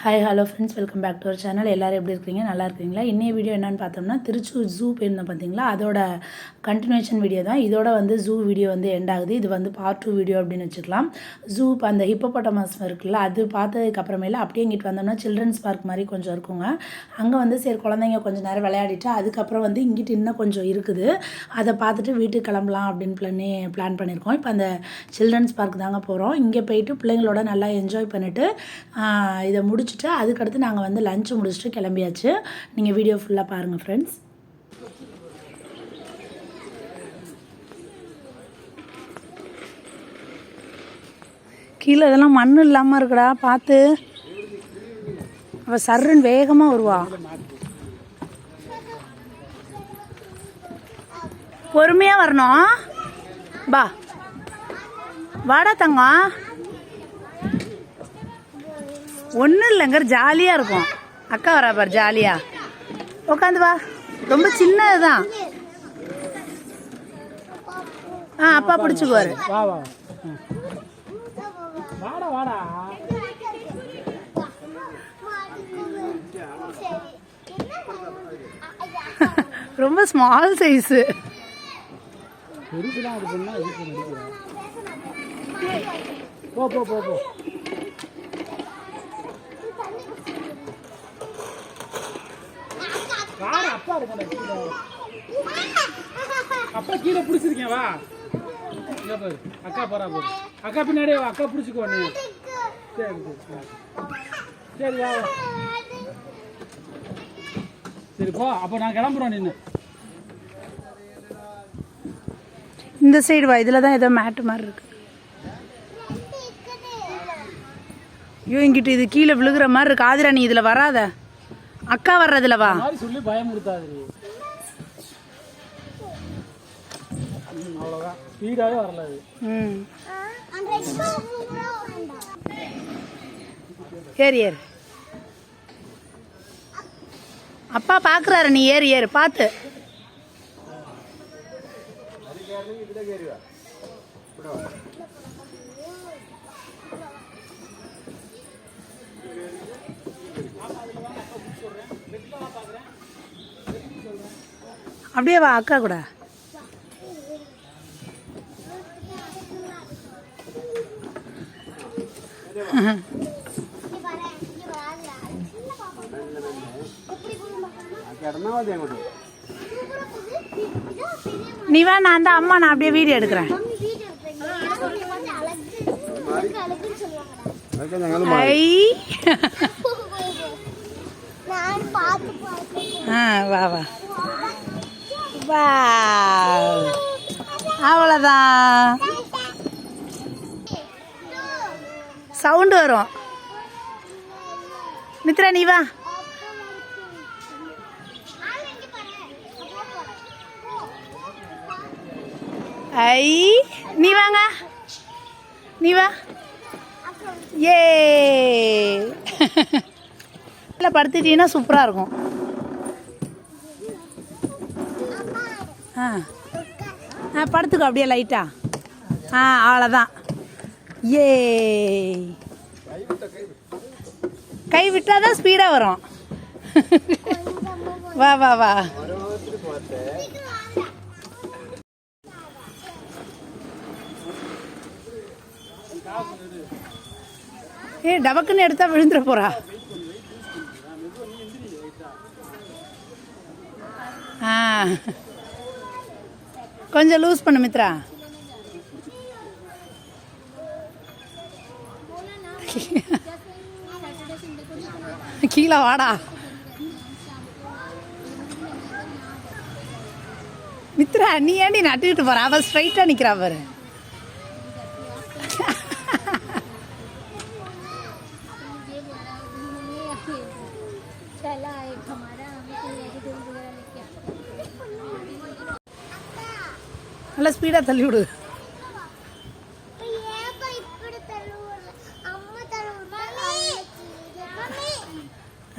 Hi hello friends welcome back to our channel எல்லோரும் எப்படி இருக்கீங்க நல்லா இருக்கீங்களா இன்றைய வீடியோ என்னென்னு பார்த்தோம்னா திருச்சூர் ஜூ போயிருந்தோம் பார்த்தீங்களா? அதோட கண்டினியூஷன் வீடியோ தான். இதோட வந்து ஜூ வீடியோ வந்து எண்ட் ஆகுது. இது வந்து பார்ட் டூ வீடியோ அப்படின்னு வச்சுக்கலாம். ஜூ இப்போ அந்த ஹிப்போபோட்டமஸ் இருக்குல்ல அது பார்த்ததுக்கு அப்புறமேல அப்படியே இங்கிட்டு வந்தோம்னா சில்ட்ரன்ஸ் பார்க் மாதிரி கொஞ்சம் இருக்குங்க. அங்கே வந்து சரி குழந்தைங்க கொஞ்சம் நேரம் விளையாடிட்டு அதுக்கப்புறம் வந்து இங்கிட்டு இன்னும் கொஞ்சம் இருக்குது. அதை பார்த்துட்டு வீட்டுக்கு கிளம்பலாம் அப்படின்னு பிளானே பிளான் பண்ணியிருக்கோம். இப்போ அந்த சில்ட்ரன்ஸ் பார்க் தாங்க போகிறோம் இங்கே போயிட்டு பிள்ளைங்களோட நல்லா என்ஜாய் பண்ணிவிட்டு இதை முடிச்சுட்டு அதுக்கடுத்து நாங்கள் வந்து லஞ்ச் முடிச்சுட்டு கிளம்பியாச்சு. நீங்கள் வீடியோ ஃபுல்லாக பாருங்கள் ஃப்ரெண்ட்ஸ் கீழே இதெல்லாம் மண் இல்லாமல் இருக்குடா பார்த்து. அவள் சர்ருன்னு வேகமாக வருவா. பொறுமையாக வரணும் பா. வாடா தங்கம் ஒன்றும் இல்லைங்க ஜாலியாக இருக்கும் அக்கா வரா பார் ஜாலியாக உட்காந்து வா. ரொம்ப சின்னதுதான். ஆ அப்பா பிடிச்சிக்குவாரு. ரொம்ப ஸ்மால் சைஸு போ போ போ போ. வாடா அப்பா இருக்கணும் கீழே அப்பா கீழே பிடிச்சிருக்கேன் வா. இங்க பாரு அக்கா போறா பாரு அக்கா பின்னாடியே வா அக்கா பிடிச்சிக்கோ நீ. சரி சரி வா. சரி போ. அப்போ நான் கிளம்புறோம் நின்று இந்த சைடு வா இதில் தான் ஏதோ மேட்டு மாதிரி இருக்கு. ஐயோ இங்கிட்டு இது கீழே விழுகிற மாதிரி இருக்கு. ஆதிரா நீ இதில் வராத. அக்கா வர்றதுல வா. சொல்லி பயமுறுத்தாது ம், அவ்வளவுதான். ஸ்பீடாகவே வரல ம். ஏறு ஏறு. அப்பா பார்க்குறாரு நீ ஏறு ஏறு. பார்த்து அப்படியே வா அக்கா கூட. நீ வா நான் தான் அம்மா நான் அப்படியே வீடியோ எடுக்கிறேன். வா வா. வா அவ்வளோதான் சவுண்டு வரும். மித்ரா நீ வா. ஐ நீ வாங்க. நீ வா. ஏ இல்லை படுத்துட்டீங்கன்னா சூப்பராக இருக்கும். ஆ. ஆ படுத்துக்கோ அப்படியே லைட்டா ஆ. அவ்வளோதான் ஏ கை விட்டால் தான் ஸ்பீடாக வரும். வா வா வா. ஏ டபக்குன்னு எடுத்தா விழுந்துட போறா. ஆ. கொஞ்சம் லூஸ் பண்ணு மித்ரா. கீழே வாடா. மித்ரா நீ ஏன்டி நட்டுக்கிட்டு போற? அவ ஸ்ட்ரைட்டாக நிற்கிறா பாரு. நல்லா ஸ்பீடா தள்ளி விடு.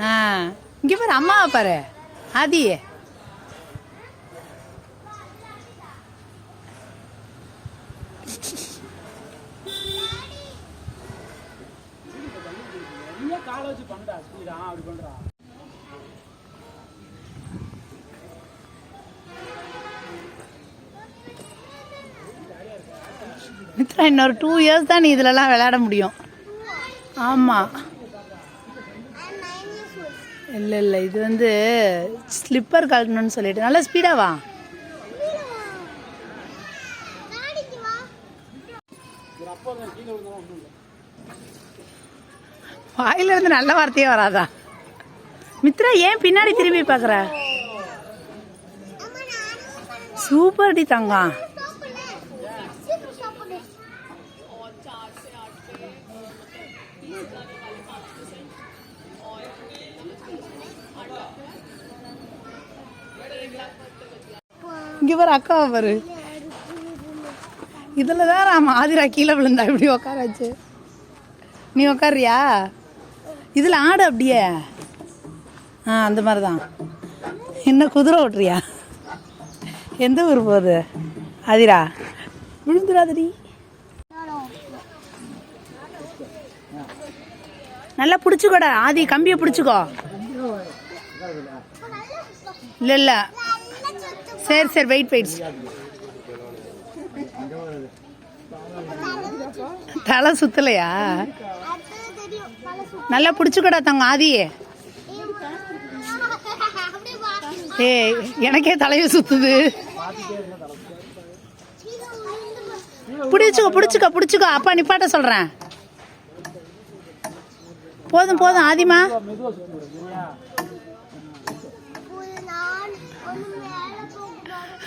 ஆ. இங்க பாரு அம்மாவை பாரு. ஆதி இன்னொரு டூ இயர்ஸ் தான் நீ இதுலலாம் விளையாட முடியும். ஆமாம் இல்லை இல்லை இது வந்து ஸ்லிப்பர் கழட்டணும்னு சொல்லிட்டு. நல்லா ஸ்பீடாக வா. ஒரு அப்பா தான் கீழே விழுந்தா ஒன்றும் இல்லை வாயில இருந்து நல்ல வார்த்தையே வராதா? மித்ரா ஏன் பின்னாடி திரும்பி பார்க்குற? சூப்பர் டி தங்கம். இங்கே பாரு அக்காவை பாரு. இதில் தான் ராம ஆதிரா கீழே விழுந்தா இப்படி உட்கார வச்சு நீ உட்காரியா இதில் ஆடு அப்படியே. ஆ அந்த மாதிரி தான் என்ன குதிரை ஓட்டுறியா? எந்த ஊர் போகுது? ஆதிரா விழுந்துடாதடி. நல்லா பிடிச்சிக்கோடா ஆதி கம்பியை பிடிச்சிக்கோ. இல்லை இல்லை. சரி சரி வெயிட் வெயிட் தலை சுத்தலையா? நல்லா பிடிச்சிக்கோடா தங்க ஆதி ஏ எனக்கே தலையை சுத்துது. பிடிச்சிக்கோ பிடிச்சிக்கோ பிடிச்சிக்கோ. அப்பா நிப்பாட்ட சொல்றேன். போதும் போதும் ஆதிமா.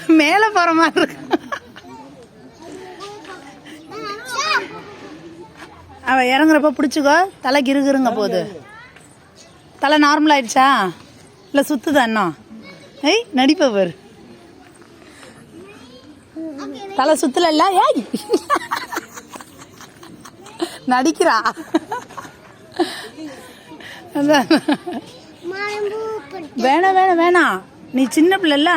மேலே போற மாதிரி இருக்கு. அவ இறங்குறப்ப பிடிச்சிக்கோ. தலை கிருகிருங்க போகுது. தலை நார்மல் ஆயிடுச்சா? இல்லை சுத்துதா இன்னும்? ஏய் நடிப்பவர் தலை சுத்தல ஏய். நடிக்கிறா. வேணாம் வேணாம் வேணாம். நீ சின்ன பிள்ளைல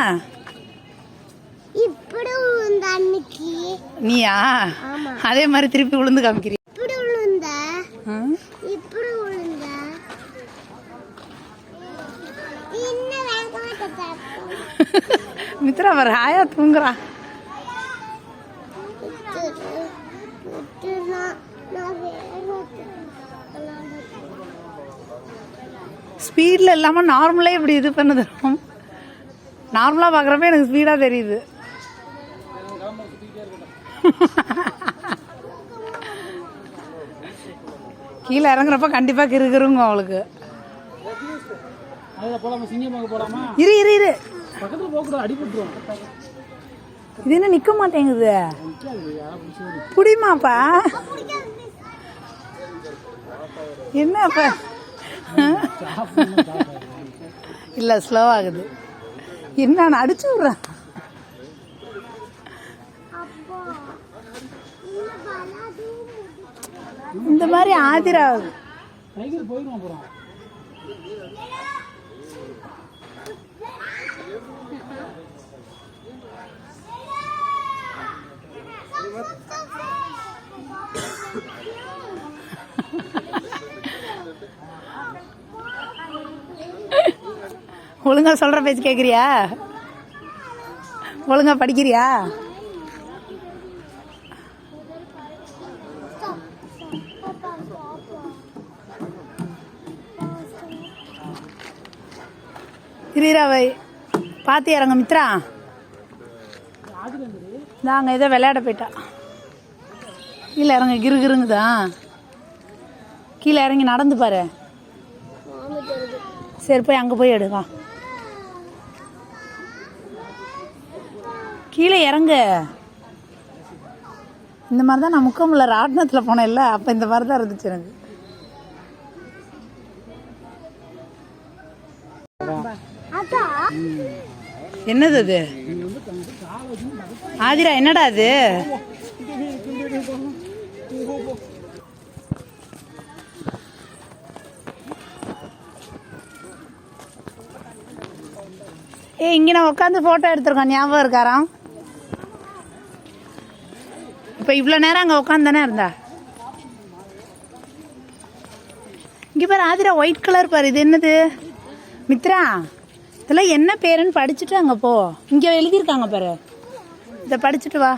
இப்படி நீயா? அதே மாதிரி திருப்பி விழுந்து காமிக்கிறீ. இப்படி விழுந்த இப்படி விழுந்த மித்ரா வர ஹாயா தூங்குறா. ஸ்பீடில் இல்லாமல் நார்மலாக இப்படி இது பண்ணுது? நார்மலாக பார்க்குறப்ப எனக்கு ஸ்பீடாக தெரியுது. கீழே இறங்குறப்ப கண்டிப்பாக கிருகிருங்க அவளுக்கு. இரு இரு இரு. இது என்ன நிற்க மாட்டேங்குது? புடிமாப்பா என்னப்பா? இல்லை ஸ்லோ ஆகுது. என்ன அடிச்சு விட்றேன் இந்த மாதிரி ஆதிரா. டைகர் போயிடும் அப்புறம். ஒழுங்கா சொல்ற பேச்சு கேட்குறியா ஒழுங்கா படிக்கிறியா? கிரீராவை பார்த்து இறங்க மித்ரா. நாங்கள் ஏதோ விளையாட போயிட்டா. கீழே இறங்க கிரு கிருங்குதா கீழே இறங்கி நடந்து பாரு. சரி போய் அங்கே போய் எடுவா கீழே இறங்கு. இந்த மாதிரி தான் நான் முக்கமுள்ள ராட்டினத்தில் போனேன்ல அப்போ இந்த மாதிரி தான் இருந்துச்சு எனக்கு. என்னது அது? ஆதிரா என்னடா அது? ஏய் இங்கே நான் உட்காந்து ஃபோட்டோ எடுத்திருக்கோம். ஞாபகம் இருக்காராம் இப்போ இவ்வளோ நேரம் அங்கே உட்காந்து தானே இருந்தா? இங்கே பாரு ஆதிரா ஒயிட் கலர் பாரு. இது என்னது? மித்ரா? இதெல்லாம் என்ன பேருன்னு படிச்சுட்டு அங்கே போ. இங்கே எழுதியிருக்காங்க பாரு. இதை படிச்சுட்டு வா.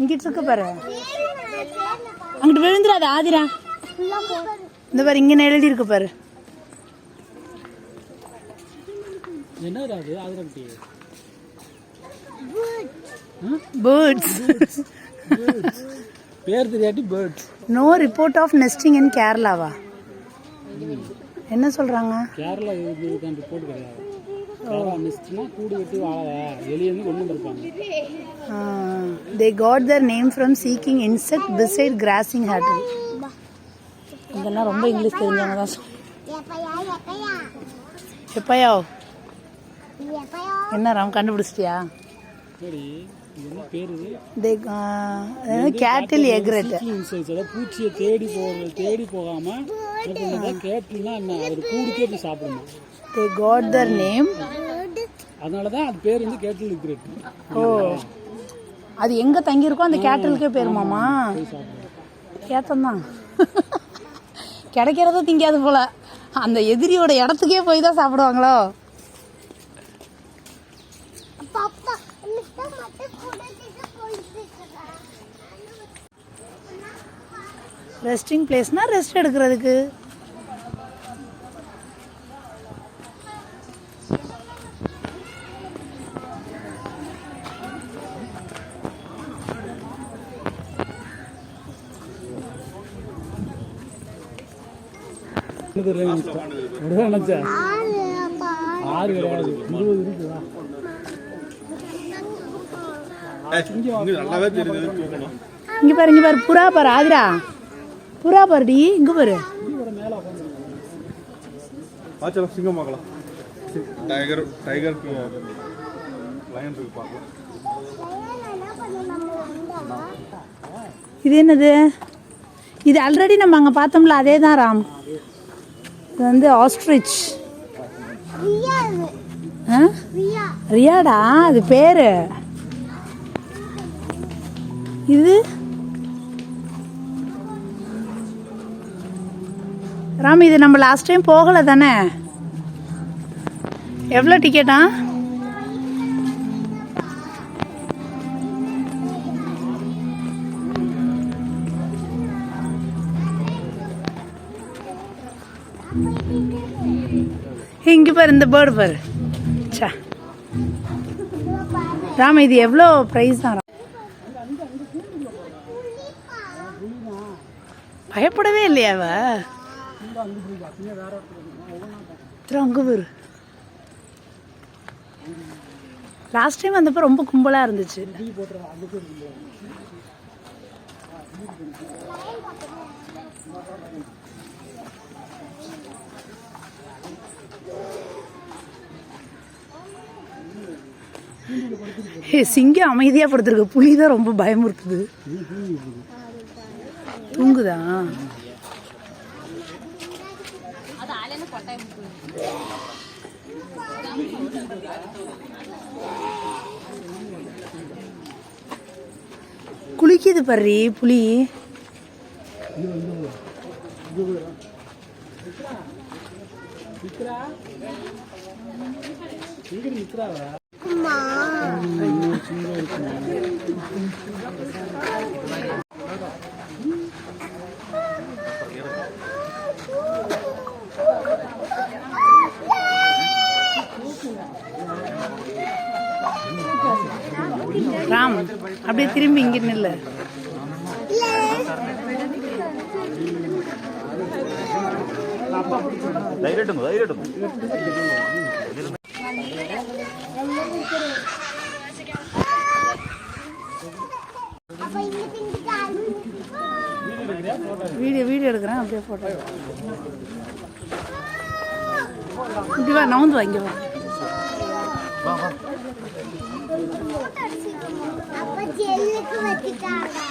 இங்கிட்டு இருக்கு பாரு. அங்கிட்டு விழுந்துடாத ஆதிரா. இந்த பாரு இங்கே எழுதியிருக்கு பாரு. பேர்ட்ஸ் பேர் தெரியாட்டி birds no report of nesting in கேரளாவா என்ன சொல்றாங்க? கேரளா இது இதுதான் ரிப்போர்ட் கிடையாது கேரளா மிஸ்ட்னா கூடு வெட்டி வாழ எலி வந்து கொண்டு வந்திருப்பாங்க. They got their name from seeking insect beside grazing cattle இதெல்லாம் ரொம்ப இங்கிலீஷ் தெரிஞ்சவங்க தான் சொல்~ எப்பயா? என்ன ராம் கண்டுபிடிச்சிட்டியா? சரி. கேட்டில் எக்ரெட் பூச்சியை தேடி போகிறது தேடி போகாம என்ன பண்ணுறது கேட்டில்னா என்ன? அது கூடுக்கே போய் சாப்பிடணும். தே காட் தர் நேம் அதனால தான் அது பேர் வந்து கேட்டில் இருக்கிறது ஓ. அது எங்க தங்கியிருக்கோ அந்த கேட்டலுக்கே பேருமாமா கேட்டந்தான். கிடைக்கிறத திங்காது போல. அந்த எதிரியோட இடத்துக்கே போய் தான் சாப்பிடுவாங்களோ? ரெஸ்டிங் பிளேஸ்னா ரெஸ்ட் எடுக்கிறதுக்கு. ஆறு இருபது இருக்குதா இங்க பாரு இங்க பாரு. புறா பாரு ஆதிரா. புறா பாருடி இங்க பாரு. பாச்சலாம் சிங்கம் பார்க்கலாம். டைகர் டைகர் லயன் இருக்கு பார்க்கலாம். இது என்னது? இது ஆல்ரெடி நம்ம அங்கே பார்த்தோம்ல அதே தான் ராம். இது வந்து ஆஸ்ட்ரிச் ரியாடா? அது பேரு. இது? ராம் இது நம்ம லாஸ்ட் டைம் போகலை தானே? எவ்வளோ டிக்கெட்டா இங்கே பாரு இந்த பேர்டு பாரு. ச்சே. ராம இது எவ்வளோ ப்ரைஸ் தான் பயப்படவே இல்லையா திரு, லாஸ்ட் டைம் வந்தப்போ ரொம்ப கும்பலாக இருந்துச்சு. சிங்கம் அமைதியாக படுத்துருக்கு. புலி தான் ரொம்ப பயமுறுத்துது. தூங்குதா? குளிக்குது பர்ரி புலி எங்க நிற்கிறாவா ராம் அப்படியே திரும்பி இங்க நில்லு ധൈര്യമായിട്ടും ധൈര്യമായിട്ടും வீடியோ வீடியோ எடுக்கிறேன் அப்படியே போட்டோ இப்படி வா நவுந்து வா இங்க வா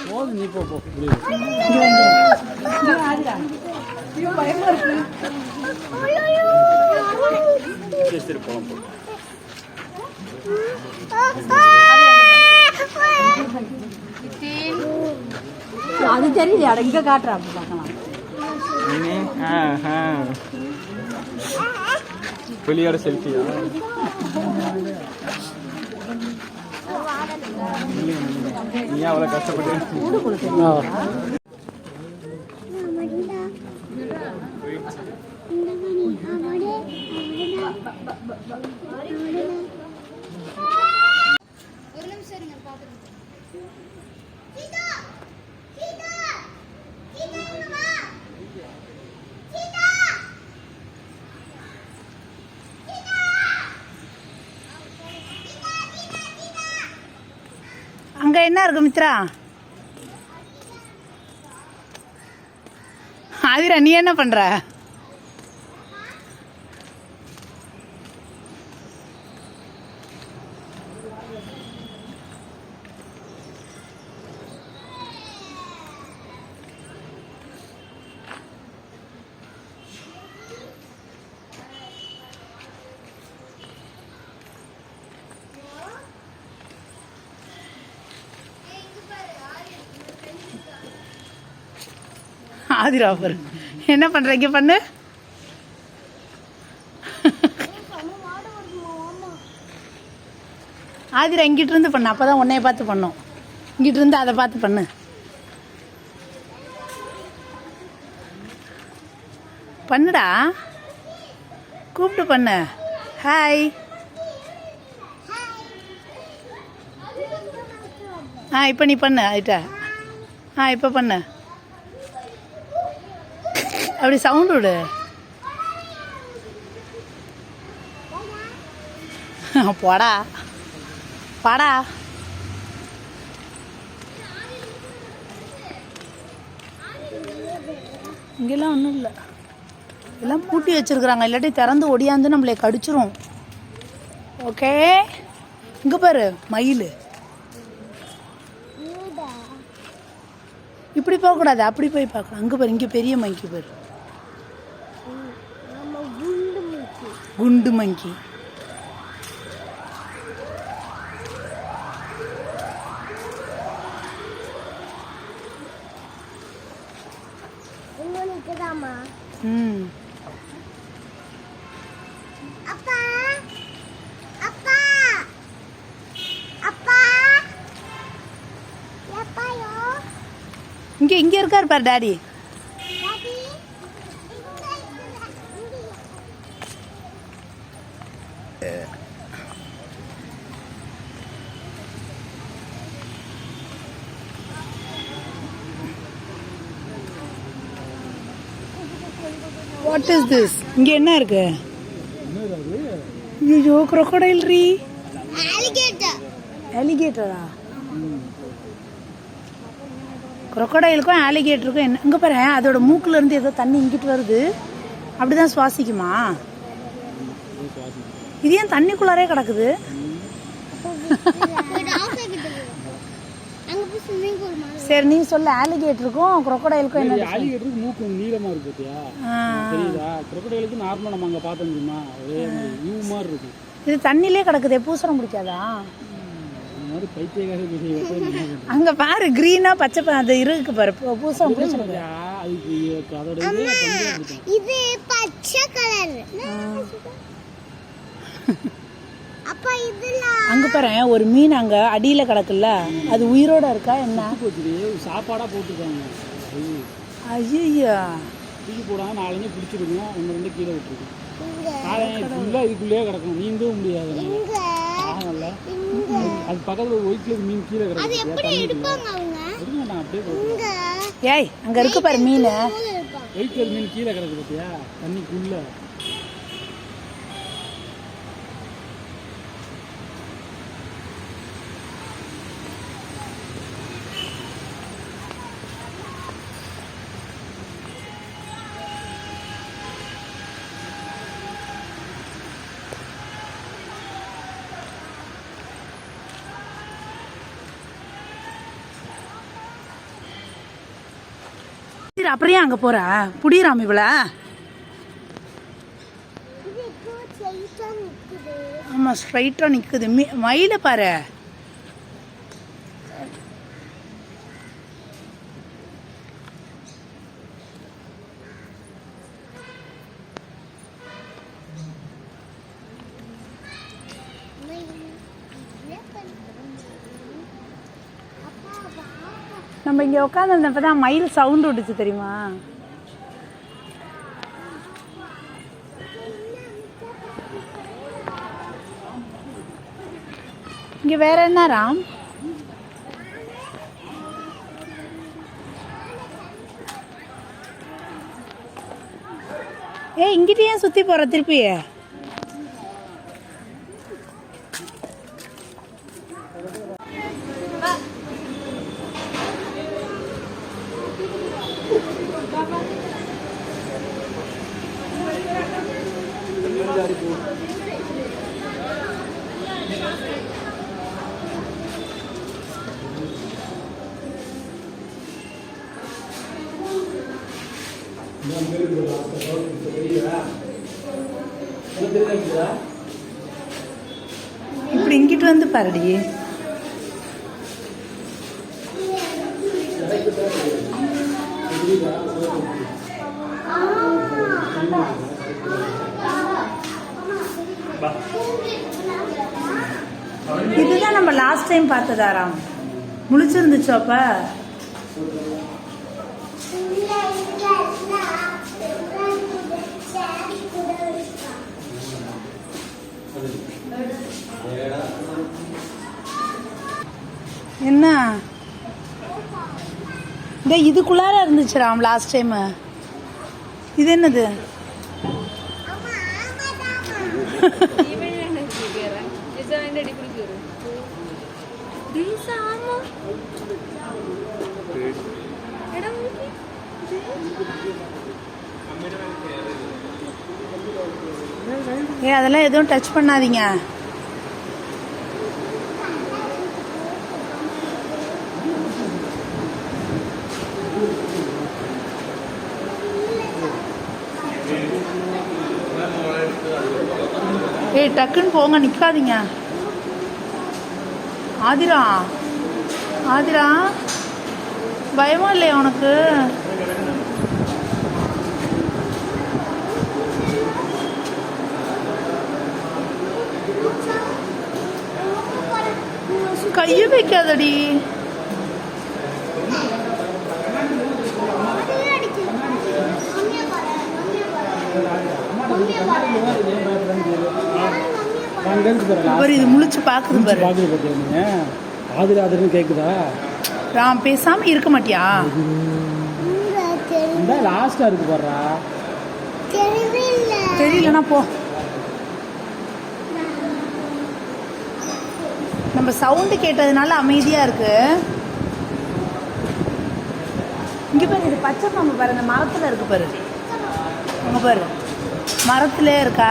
போதும் நீ போ போ இப்படி இங்க வா, இங்க வா. இங்க வா, ஆதிரா. ஐயோ, பயமா இருக்கு சரி போகலாம் போகலாம் அது தெரியுது அட இங்க காட்டுறேன் அப்படி பார்க்கலாம். புலியோட செல்ஃபியா? நீ அவ்வளோ கஷ்டப்பட்டு? ஒரு நிமிஷம் இருங்க பார்த்துட்டு என்ன இருக்கு மித்ரா? ஆதிரா நீ என்ன பண்ற? ஆதிரா ஆஃபர் என்ன பண்ணுறீங்க பண்ணு. ஆதிரா இங்கிட்டு இருந்து பண்ணு. அப்பதான் உன்னைய பார்த்து பண்ணும். இங்கிட்டு இருந்து அதை பார்த்து பண்ணு. பண்ணுடா. கூப்பிட்டு பண்ணு. ஹாய் ஆ இப்போ நீ பண்ணு ஆயிட்டா. ஆ இப்போ பண்ணு. அப்படி சவுண்ட் விடு. போடா. பாடா. இங்கெல்லாம் ஒன்றும் இல்லை. எல்லாம் பூட்டி வச்சிருக்கிறாங்க. இல்லாட்டி திறந்து ஒடியாந்து நம்மளை கடிச்சிரும். ஓகே? இங்கே பாரு மயில். இப்படி போகக்கூடாது. அப்படி போய் பார்க்கலாம். அங்கே பாரு இங்கே பெரிய மங்கி பாரு. குண்டு மங்கி. ம். அப்பா! அப்பா! அப்பா! இங்கே இங்கே இருக்கார் பாரு டாடி. வாட் இஸ் திஸ் இங்கே என்ன இருக்கு? ஐயோ crocodile ரீ அலிகேட்டர் அலிகேட்டரா crocodileக்கும் ஆலிகேட்டருக்கும் என்ன இங்கே பாரு அதோட மூக்குல இருந்து ஏதோ தண்ணி இங்கிட்டு வருது. அப்படிதான் சுவாசிக்குமா? இது ஏன் தண்ணிக்குள்ளாரே கிடக்குது அங்க போய் ஸ்விம்மிங் பூல் மாதிரி சரி நீ சொல்லு ஆலிகேட்டருக்கும் crocodileக்கும் என்ன ஆலிகேட்டருக்கு மூக்கு நீளமா இருக்கு பார்த்தியா ஆ, தெரியுதா? crocodileக்கு நார்மலா நம்ம அங்க பார்த்தோம் தெரியுமா ஒரே யூ மாதிரி இருக்கு. இது தண்ணிலே கிடக்குதே பூசணம் பிடிக்காதா? அங்க பாரு கிரீனா பச்சை ப- அது இருக்கு பாரு பூ- பூசணம் பிடிச்சிருக்கு அதுக்கு அதோட இது பச்சை கலர் அங்க பாரு ஒரு மீன் அங்க அடியில கிடக்குல்ல அது உயிரோட இருக்கா என்ன? போச்சுடி சாப்பாடா போட்டுருக்காங்க. ஐயா தூக்கி போடாம நாலஞ்சு பிடிச்சிருக்கோம் ஒன்று ரெண்டு கீழே விட்டுருக்கோம் நாளைக்கு ஃபுல்லாக இதுக்குள்ளேயே கிடக்கும் நீந்தவும் முடியாது. ஆகல அது பக்கத்துல ஒரு ஒயிட் கலர் மீன் கீழே கிடக்கு எப்படி எடுப்பாங்க அவங்க? எடுக்க மாட்டாங்க அப்படியே ஏய் அங்க இருக்கு பாரு மீன். ஒயிட் கலர் மீன் கீழே கிடக்கு பார்த்தியா தண்ணிக்குள்ள அப்புறம் ஏன் அங்க போற. புடிராம இவள. இது இப்போ ஸ்ட்ரைட்டா நிக்குது? ஆமா ஸ்ட்ரைட்டா நிக்குது. மீ மயில பாரு. நம்ம இங்கே உட்காந்துருந்தப்ப தான் மயில் சவுண்டு விட்டுச்சு தெரியுமா? இங்கே வேற என்ன ராம்? ஏ இங்கிட்ட ஏன் சுற்றி போகிற திருப்பியே? திருப்பி இப்படி இங்கிட்டு வந்து பாருடி இதுதான் நம்ம லாஸ்ட் டைம் பார்த்ததாராம். முழிச்சிருந்துச்சோப்ப என்ன? இந்த இதுக்குள்ளார இருந்துச்சுராம் லாஸ்ட் டைம் இது என்னது? ஏ அதெல்லாம் எதுவும் டச் பண்ணாதீங்க. ஏய் டக்குன்னு போங்க நிற்காதீங்க ஆதிரா ஆதிரா பயமா இல்லையா உனக்கு? கையை வைக்காதடி. பாரு இது முழிச்சு பாக்குது பாரு. பார்க்குது பார்த்தியா நீ ஆதிரி ஆதிரின்னு ராம் பேசாம இருக்க மாட்டியா? இந்த இருக்கு பாடுறா தெரியலனா போ. நம்ம சவுண்டு கேட்டதுனால அமைதியாக இருக்குது இங்கே பாரு இது பச்சை பாம்பு பாரு இந்த மரத்தில் இருக்கு பாரு. அங்க பாரு. மரத்திலே இருக்கா?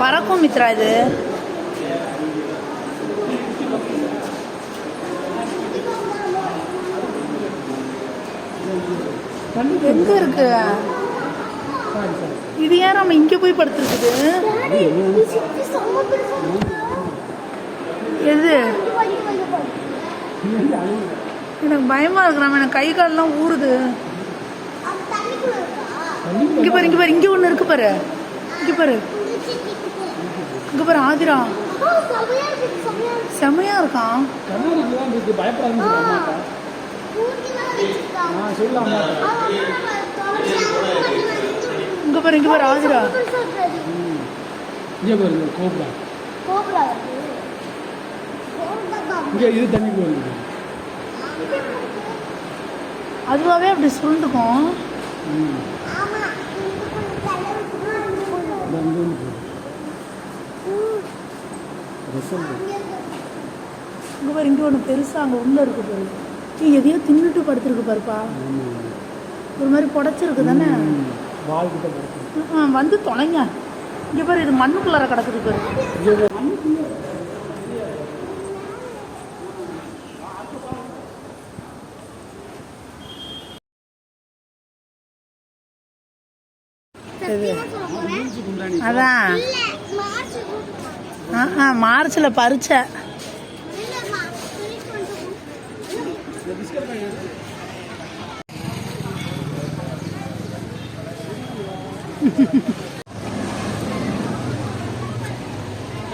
பறக்கும் மித்ரா இது. எங்க இருக்கு? இது ஏன் நம்ம இங்க போய் படுத்துருக்குது? எது? எனக்கு பயமா இருக்கிறாம எனக்கு கை கால்லாம் ஊறுது. இங்க பாரு இங்க பாரு இங்க ஒண்ணு இருக்கு பாரு. இங்க பாரு. இங்க பாரு ஆதிரா. செமையா இருக்கான் இங்க பாரு இங்க பாரு ஆதிரா. இங்கே பாருங்க கோபுரா இங்கே இது தண்ணிக்கு வருது அதுவாவே அப்படி சுருண்டுக்கும். போகுது. இங்க பாரு இங்க ஒண்ணு பெருசா அங்க உள்ள இருக்கு பாரு. நீ எதையோ தின்னுட்டு படுத்திருக்கு பாருப்பா. ஒரு மாதிரி புடைச்சிருக்கு தானே? வால் கிட்ட படுத்து ஆ, வந்து தொலைங்க. இங்க பேர் இது மண்ணுக்குள்ளார கிடக்குது பாரு. அதான். ஆ ஆ மார்ச்சில் பறிச்ச.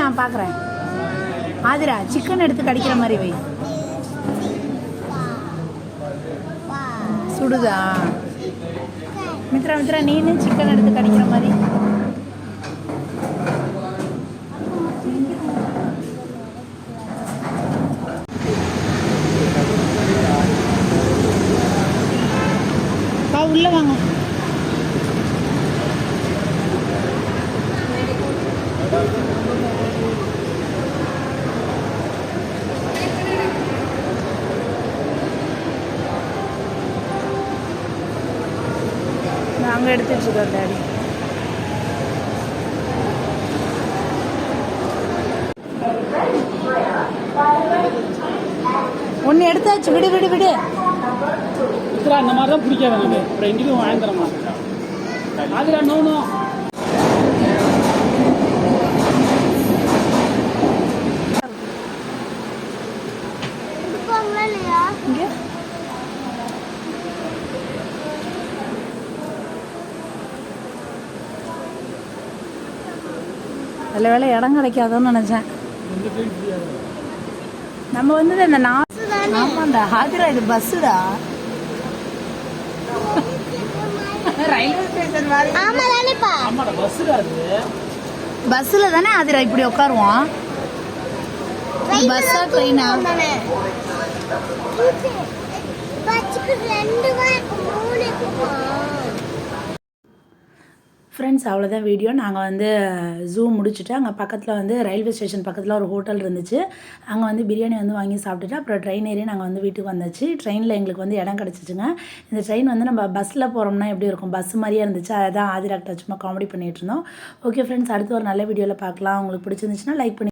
நான் பார்க்குறேன். ஆதிரா சிக்கன் எடுத்து கடிக்கிற மாதிரி வை. சுடுதா? மித்ரா மித்ரா நீனு சிக்கன் எடுத்து கடிக்கிற மாதிரி வா உள்ள வாங்க நாங்கள் எடுத்து டாடி ஒன்று எடுத்தாச்சு விடு விடு விடு. அந்த மாதிரி தான் பிடிக்காது எனக்கு. அப்புறம் எங்கேயும் வாங்கி தர நோனும் ஆதிரா நோ நோ இருப்பாங்களா இல்லையா இங்கே நல்ல வேலை இடம் கிடைக்காதோன்னு நினச்சேன். நம்ம வந்து இந்த ஆமாண்டா ஹாஜரா இது பஸ்ஸுடா? ரயில்வே ஸ்டேஷன் மாதிரி. ஆமா தானேப்பா ஆமாடா பஸ்ஸுடா அது. பஸ்ஸில் தானே ஆதிரா இப்படி உட்காருவோம் பஸ்ஸா ட்ரெயினா? ரெண்டு வா- மூணு இருக்குமா? ஃப்ரெண்ட்ஸ் அவ்வளோதான் வீடியோ நாங்கள் வந்து ஜூ முடிச்சுட்டு அங்கே பக்கத்தில் வந்து ரயில்வே ஸ்டேஷன் பக்கத்தில் ஒரு ஹோட்டல் இருந்துச்சு. அங்கே வந்து பிரியாணி வந்து வாங்கி சாப்பிட்டுட்டு அப்புறம் ட்ரெயின் ஏறி நாங்கள் வந்து வீட்டுக்கு வந்தாச்சு. ட்ரெயினில் எங்களுக்கு வந்து இடம் கிடச்சிச்சுங்க. இந்த ட்ரெயின் வந்து நம்ம பஸ்ஸில் போகிறோம்னா எப்படி இருக்கும்? பஸ் மாதிரியே இருந்துச்சு. அதான் ஆதிராக்டர் சும்மா காமெடி பண்ணிகிட்டு இருந்தோம். ஓகே ஃப்ரெண்ட்ஸ் அடுத்து ஒரு நல்ல வீடியோவில் பார்க்கலாம். உங்களுக்கு பிடிச்சிருந்துச்சுன்னா லைக் பண்ணி